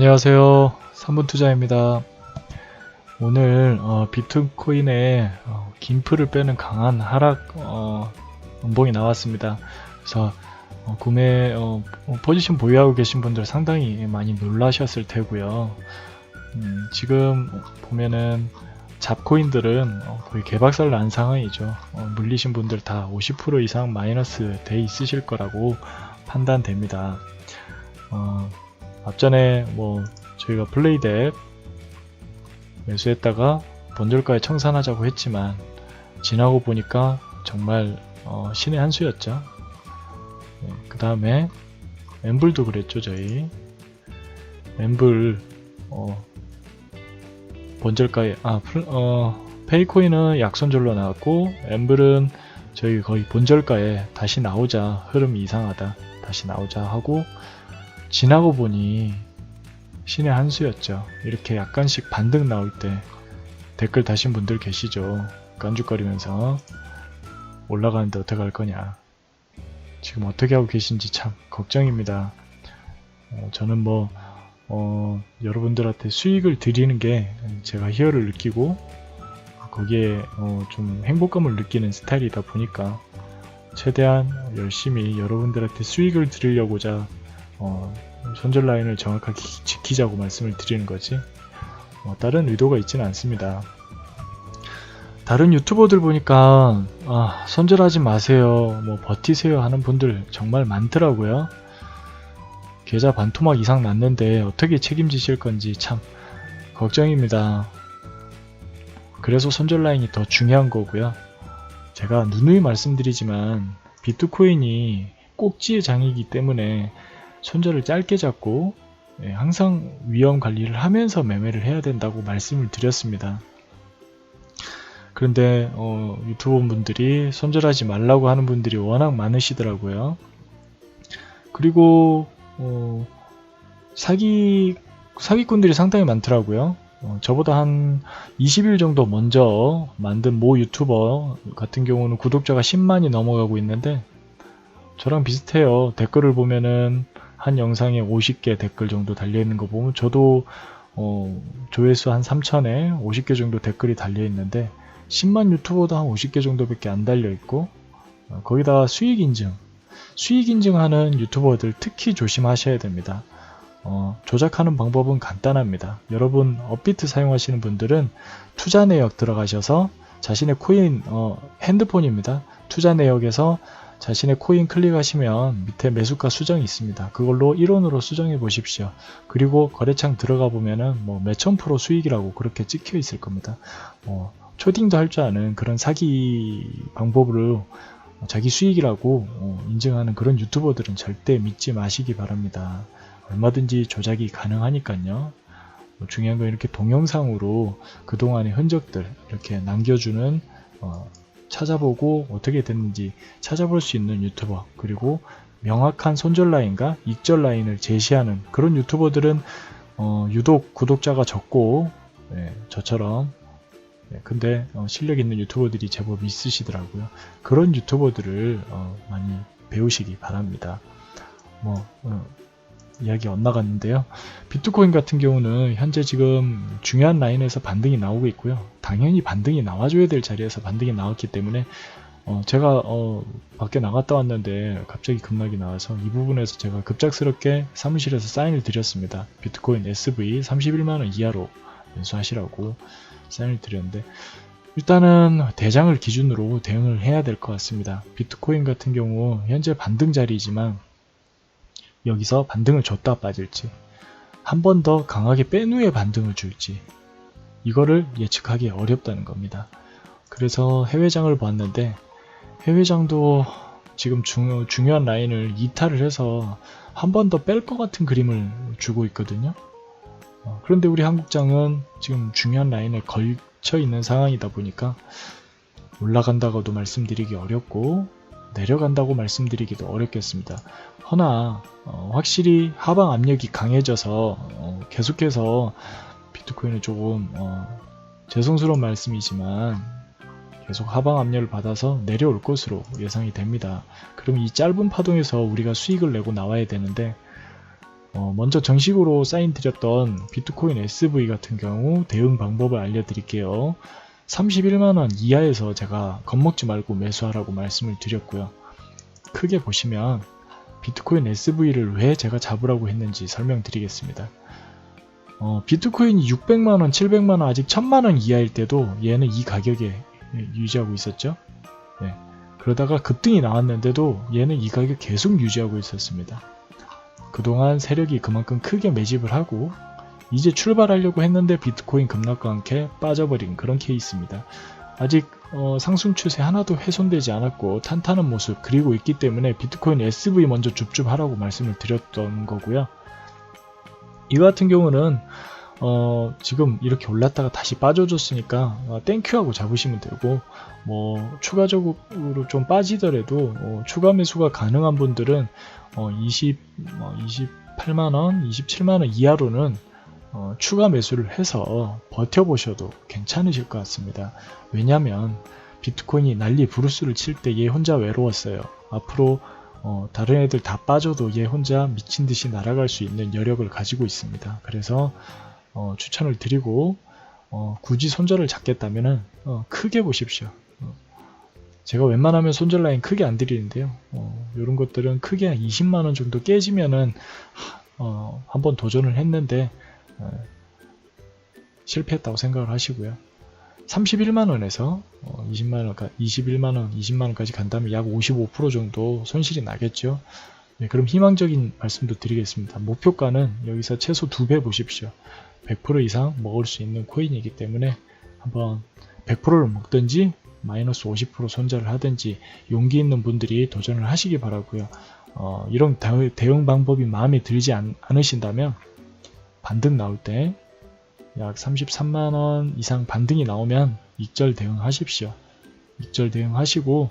안녕하세요. 3분 투자입니다. 오늘 어, 비트코인의 어, 김프를 빼는 강한 하락 어, 음봉이 나왔습니다. 그래서 어, 구매 어, 어, 포지션 보유하고 계신 분들 상당히 많이 놀라셨을 테고요. 음, 지금 보면은 잡코인들은 어, 거의 개박살 난 상황이죠. 어, 물리신 분들 다 50% 이상 마이너스 돼 있으실 거라고 판단됩니다. 어, 앞전에 뭐 저희가 플레이덱 매수했다가 본절가에 청산하자고 했지만 지나고 보니까 정말 어, 신의 한 수였죠. 그 다음에 엠블도 그랬죠 저희 엠블 어, 본절가에 아 플- 어, 페이코인은 약손절로 나왔고 엠블은 저희 거의 본절가에 다시 나오자 흐름이 이상하다 다시 나오자 하고 지나고 보니 신의 한 수였죠. 이렇게 약간씩 반등 나올 때 댓글 다신 분들 계시죠. 깐죽거리면서 올라가는데 어떻게 할 거냐. 지금 어떻게 하고 계신지 참 걱정입니다. 어, 저는 뭐 어, 여러분들한테 수익을 드리는 게 제가 희열을 느끼고 거기에 어, 좀 행복감을 느끼는 스타일이다 보니까 최대한 열심히 여러분들한테 수익을 드리려고자 어, 손절 라인을 정확하게 지키자고 말씀을 드리는 거지 어, 다른 의도가 있지는 않습니다. 다른 유튜버들 보니까 아, 손절하지 마세요, 뭐 버티세요 하는 분들 정말 많더라고요. 계좌 반토막 이상 났는데 어떻게 책임지실 건지 참 걱정입니다. 그래서 손절 라인이 더 중요한 거고요. 제가 누누이 말씀드리지만 비트코인이 꼭지의 장이기 때문에 손절을 짧게 잡고 예, 항상 위험 관리를 하면서 매매를 해야 된다고 말씀을 드렸습니다. 그런데 어, 유튜버 분들이 손절하지 말라고 하는 분들이 워낙 많으시더라고요. 그리고 어, 사기 사기꾼들이 상당히 많더라고요. 어, 저보다 한 20일 정도 먼저 만든 모 유튜버 같은 경우는 구독자가 10만이 넘어가고 있는데 저랑 비슷해요. 댓글을 보면은 한 영상에 50개 댓글 정도 달려있는 거 보면 저도 어, 조회수 한 3천에 50개 정도 댓글이 달려있는데 10만 유튜버도 한 50개 정도밖에 안 달려있고 어, 거기다가 수익 인증 수익 인증하는 유튜버들 특히 조심하셔야 됩니다. 어, 조작하는 방법은 간단합니다. 여러분 업비트 사용하시는 분들은 투자 내역 들어가셔서 자신의 코인 어, 핸드폰입니다. 투자 내역에서 자신의 코인 클릭하시면 밑에 매수가 수정이 있습니다. 그걸로 1원으로 수정해 보십시오. 그리고 거래창 들어가 보면은 뭐 몇천 프로 수익이라고 그렇게 찍혀 있을 겁니다. 어, 초딩도 할 줄 아는 그런 사기 방법으로 자기 수익이라고 어, 인증하는 그런 유튜버들은 절대 믿지 마시기 바랍니다. 얼마든지 조작이 가능하니까요. 뭐 중요한 건 이렇게 동영상으로 그동안의 흔적들 이렇게 남겨주는 어, 찾아보고 어떻게 됐는지 찾아볼 수 있는 유튜버 그리고 명확한 손절 라인과 익절 라인을 제시하는 그런 유튜버들은 어, 유독 구독자가 적고 예, 저처럼 예, 근데 어, 실력 있는 유튜버들이 제법 있으시더라고요. 그런 유튜버들을 어, 많이 배우시기 바랍니다. 뭐 어, 이야기 엇나갔는데요. 비트코인 같은 경우는 현재 지금 중요한 라인에서 반등이 나오고 있고요. 당연히 반등이 나와줘야 될 자리에서 반등이 나왔기 때문에 어, 제가 어, 밖에 나갔다 왔는데 갑자기 급락이 나와서 이 부분에서 제가 급작스럽게 사무실에서 사인을 드렸습니다. 비트코인 SV 31만원 이하로 연수하시라고 사인을 드렸는데 일단은 대장을 기준으로 대응을 해야 될 것 같습니다. 비트코인 같은 경우 현재 반등 자리이지만 여기서 반등을 줬다 빠질지 한 번 더 강하게 뺀 후에 반등을 줄지 이거를 예측하기 어렵다는 겁니다. 그래서 해외장을 봤는데 해외장도 지금 중, 중요한 라인을 이탈을 해서 한 번 더 뺄 것 같은 그림을 주고 있거든요. 어, 그런데 우리 한국장은 지금 중요한 라인에 걸쳐 있는 상황이다 보니까 올라간다고도 말씀드리기 어렵고 내려간다고 말씀드리기도 어렵겠습니다. 허나 어, 확실히 하방 압력이 강해져서 어, 계속해서 비트코인을 조금 어, 죄송스러운 말씀이지만 계속 하방 압력을 받아서 내려올 것으로 예상이 됩니다. 그럼 이 짧은 파동에서 우리가 수익을 내고 나와야 되는데 어, 먼저 정식으로 사인 드렸던 비트코인 SV 같은 경우 대응 방법을 알려드릴게요. 31만원 이하에서 제가 겁먹지 말고 매수하라고 말씀을 드렸고요. 크게 보시면 비트코인 SV를 왜 제가 잡으라고 했는지 설명드리겠습니다. 어, 비트코인이 600만원, 700만원, 아직 1000만원 이하일 때도 얘는 이 가격에 유지하고 있었죠. 네. 그러다가 급등이 나왔는데도 얘는 이 가격 계속 유지하고 있었습니다. 그동안 세력이 그만큼 크게 매집을 하고 이제 출발하려고 했는데 비트코인 급락과 함께 빠져버린 그런 케이스입니다. 아직 어, 상승 추세 하나도 훼손되지 않았고 탄탄한 모습 그리고 있기 때문에 비트코인 SV 먼저 줍줍하라고 말씀을 드렸던 거고요. 이거 같은 경우는 어, 지금 이렇게 올랐다가 다시 빠져줬으니까 어, 땡큐하고 잡으시면 되고 뭐 추가적으로 좀 빠지더라도 어, 추가 매수가 가능한 분들은 어, 20, 뭐 28만원, 27만원 이하로는 어, 추가 매수를 해서 버텨보셔도 괜찮으실 것 같습니다. 왜냐면 비트코인이 난리 부르스를 칠 때 얘 혼자 외로웠어요. 앞으로 어, 다른 애들 다 빠져도 얘 혼자 미친 듯이 날아갈 수 있는 여력을 가지고 있습니다. 그래서 어, 추천을 드리고 어, 굳이 손절을 잡겠다면은 어, 크게 보십시오. 어, 제가 웬만하면 손절 라인 크게 안 드리는데요. 이런 것들은 크게 한 20만 원 정도 깨지면은 어, 한번 도전을 했는데 어, 실패했다고 생각을 하시고요. 31만원에서 20만원, 21만원, 20만원까지 간다면 약 55% 정도 손실이 나겠죠. 네, 그럼 희망적인 말씀도 드리겠습니다. 목표가는 여기서 최소 2배 보십시오. 100% 이상 먹을 수 있는 코인이기 때문에 한번 100%를 먹든지 마이너스 50% 손절을 하든지 용기 있는 분들이 도전을 하시기 바라고요. 어, 이런 대응 방법이 마음에 들지 않, 않으신다면 반등 나올 때 약 33만원 이상 반등이 나오면 익절 대응하십시오. 익절 대응하시고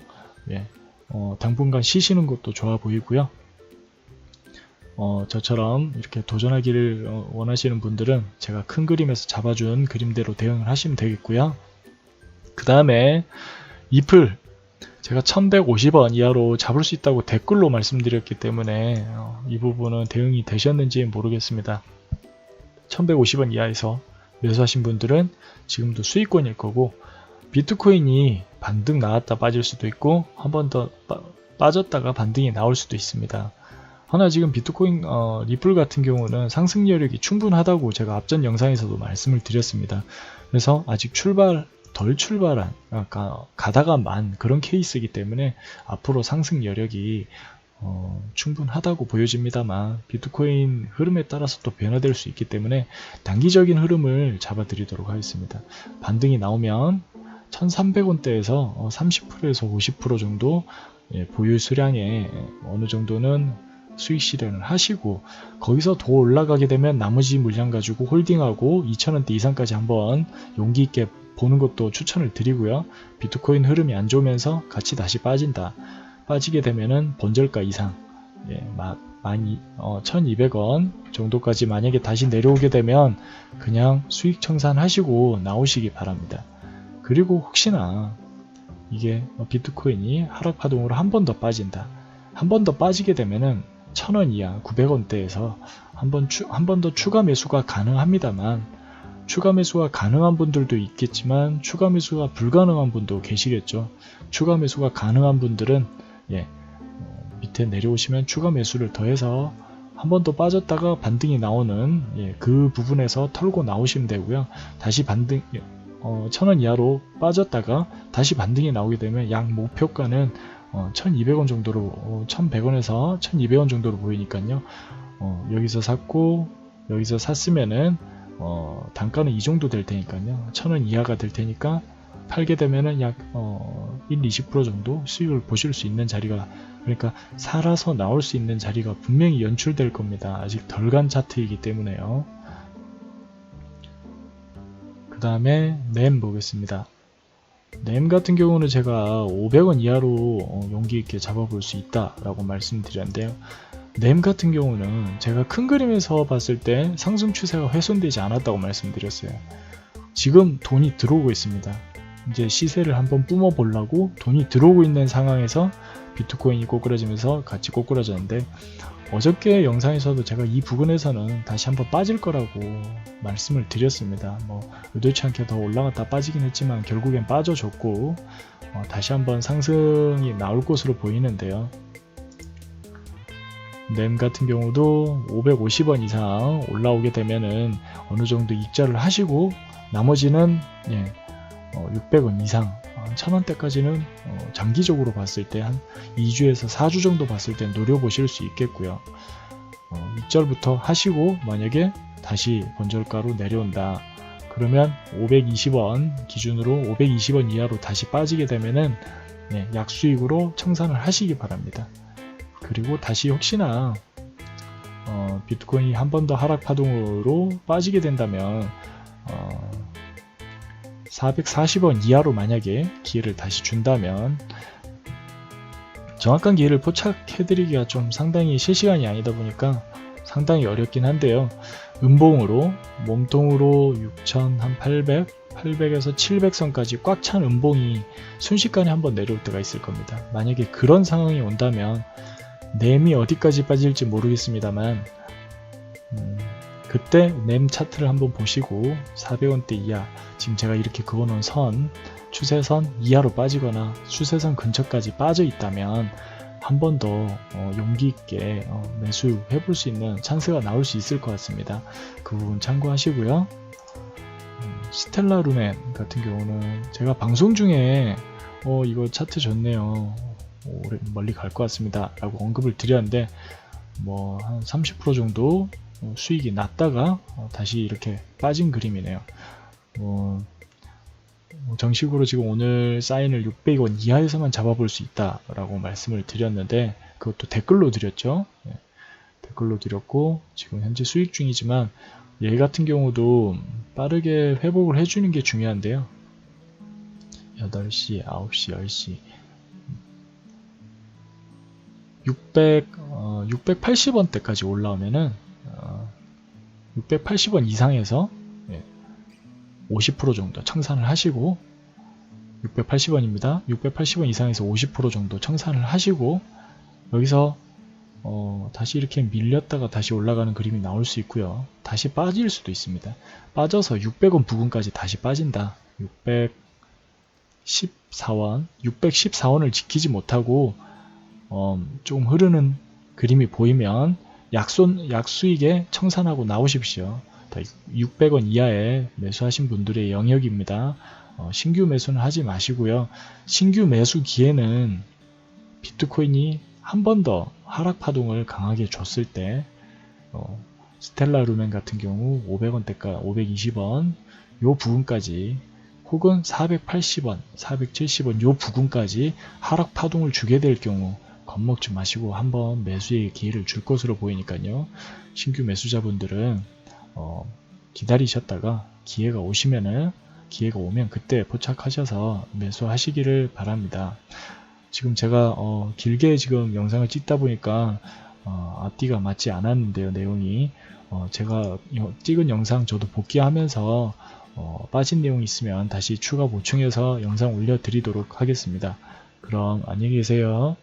예, 어, 당분간 쉬시는 것도 좋아 보이고요. 어, 저처럼 이렇게 도전하기를 어, 원하시는 분들은 제가 큰 그림에서 잡아준 그림대로 대응을 하시면 되겠고요. 그 다음에 잎을 제가 1150원 이하로 잡을 수 있다고 댓글로 말씀드렸기 때문에 어, 이 부분은 대응이 되셨는지 모르겠습니다. 1150원 이하에서 매수하신 분들은 지금도 수익권일 거고 비트코인이 반등 나왔다 빠질 수도 있고 한 번 더 빠졌다가 반등이 나올 수도 있습니다. 하나 지금 비트코인 어, 리플 같은 경우는 상승 여력이 충분하다고 제가 앞전 영상에서도 말씀을 드렸습니다. 그래서 아직 출발 덜 출발한 그러니까 가다가 만 그런 케이스이기 때문에 앞으로 상승 여력이 어, 충분하다고 보여집니다만 비트코인 흐름에 따라서 또 변화될 수 있기 때문에 단기적인 흐름을 잡아드리도록 하겠습니다. 반등이 나오면 1300원대에서 30%에서 50% 정도 예, 보유 수량에 어느 정도는 수익 실현을 하시고 거기서 더 올라가게 되면 나머지 물량 가지고 홀딩하고 2,000원대 이상까지 한번 용기 있게 보는 것도 추천을 드리고요. 비트코인 흐름이 안 좋으면서 같이 다시 빠진다. 빠지게 되면은 본절가 이상 예, 많이 어, 1200원 정도까지 만약에 다시 내려오게 되면 그냥 수익 청산하시고 나오시기 바랍니다. 그리고 혹시나 이게 뭐 비트코인이 하락 파동으로 한 번 더 빠진다. 한 번 더 빠지게 되면은 1000원 이하 900원대에서 한 번 한 번 더 추가 매수가 가능합니다만 추가 매수가 가능한 분들도 있겠지만 추가 매수가 불가능한 분도 계시겠죠. 추가 매수가 가능한 분들은 예, 어, 밑에 내려오시면 추가 매수를 더해서 한 번 더 빠졌다가 반등이 나오는 예, 그 부분에서 털고 나오시면 되고요. 다시 반등 어, 1000원 이하로 빠졌다가 다시 반등이 나오게 되면 약 목표가는 어, 1200원 정도로 어, 1100원에서 1200원 정도로 보이니까요. 어, 여기서 샀고 여기서 샀으면은 어, 단가는 이 정도 될 테니까요. 1000원 이하가 될 테니까 팔게 되면은 약 어, 1, 20% 정도 수익을 보실 수 있는 자리가 그러니까 살아서 나올 수 있는 자리가 분명히 연출될 겁니다. 아직 덜 간 차트이기 때문에요. 그 다음에 램 보겠습니다. 램 같은 경우는 제가 500원 이하로 어, 용기 있게 잡아볼 수 있다라고 말씀드렸는데요. 램 같은 경우는 제가 큰 그림에서 봤을 때 상승 추세가 훼손되지 않았다고 말씀드렸어요. 지금 돈이 들어오고 있습니다. 이제 시세를 한번 뿜어 보려고 돈이 들어오고 있는 상황에서 비트코인이 꼬꾸라지면서 같이 꼬꾸라졌는데 어저께 영상에서도 제가 이 부근에서는 다시 한번 빠질 거라고 말씀을 드렸습니다. 뭐 의도치 않게 더 올라갔다 빠지긴 했지만 결국엔 빠져줬고 어, 다시 한번 상승이 나올 것으로 보이는데요. 램 같은 경우도 550원 이상 올라오게 되면은 어느 정도 익절을 하시고 나머지는 예, 어, 600원 이상, 어, 1000원대까지는 어, 장기적으로 봤을 때 한 2주에서 4주 정도 봤을 때 노려보실 수 있겠고요. 어, 익절부터 하시고 만약에 다시 본절가로 내려온다. 그러면 520원 기준으로 520원 이하로 다시 빠지게 되면은 네, 약수익으로 청산을 하시기 바랍니다. 그리고 다시 혹시나 어, 비트코인이 한 번 더 하락 파동으로 빠지게 된다면 어, 440원 이하로 만약에 기회를 다시 준다면 정확한 기회를 포착해드리기가 좀 상당히 실시간이 아니다 보니까 상당히 어렵긴 한데요. 음봉으로 몸통으로 6,800, 800에서 700선까지 꽉 찬 음봉이 순식간에 한번 내려올 때가 있을 겁니다. 만약에 그런 상황이 온다면 램이 어디까지 빠질지 모르겠습니다만 음, 그때 램 차트를 한번 보시고 400원대 이하 지금 제가 이렇게 그어놓은 선 추세선 이하로 빠지거나 추세선 근처까지 빠져 있다면 한 번 더 용기 있게 어, 매수해 볼 수 있는 찬스가 나올 수 있을 것 같습니다. 그 부분 참고하시고요. 음, 스텔라 루멘 같은 경우는 제가 방송 중에 어 이거 차트 좋네요. 오래 멀리 갈 것 같습니다. 라고 언급을 드렸는데 뭐 한 30% 정도 어, 수익이 났다가 어, 다시 이렇게 빠진 그림이네요. 뭐, 뭐 정식으로 지금 오늘 사인을 600원 이하에서만 잡아볼 수 있다라고 말씀을 드렸는데 그것도 댓글로 드렸죠. 네. 댓글로 드렸고 지금 현재 수익 중이지만 얘 같은 경우도 빠르게 회복을 해주는 게 중요한데요. 8시, 9시, 10시 600, 어, 680원대까지 올라오면은 어, 680원 이상에서 예, 50% 정도 청산을 하시고 680원입니다. 680원 이상에서 50% 정도 청산을 하시고 여기서 어, 다시 이렇게 밀렸다가 다시 올라가는 그림이 나올 수 있고요. 다시 빠질 수도 있습니다. 빠져서 600원 부근까지 다시 빠진다. 614원, 614원을 지키지 못하고 어, 조금 흐르는 그림이 보이면 약손, 약수익에 청산하고 나오십시오. 600원 이하에 매수하신 분들의 영역입니다. 어, 신규 매수는 하지 마시고요. 신규 매수 기회는 비트코인이 한 번 더 하락 파동을 강하게 줬을 때 어, 스텔라 루멘 같은 경우 500원대가 520원 요 부분까지 혹은 480원, 470원 요 부분까지 하락 파동을 주게 될 경우 겁먹지 마시고 한번 매수의 기회를 줄 것으로 보이니까요. 신규 매수자분들은 어, 기다리셨다가 기회가 오시면은 기회가 오면 그때 포착하셔서 매수하시기를 바랍니다. 지금 제가 어, 길게 지금 영상을 찍다 보니까 어, 앞뒤가 맞지 않았는데요 내용이 어, 제가 찍은 영상 저도 복귀하면서 어, 빠진 내용이 있으면 다시 추가 보충해서 영상 올려드리도록 하겠습니다. 그럼 안녕히 계세요.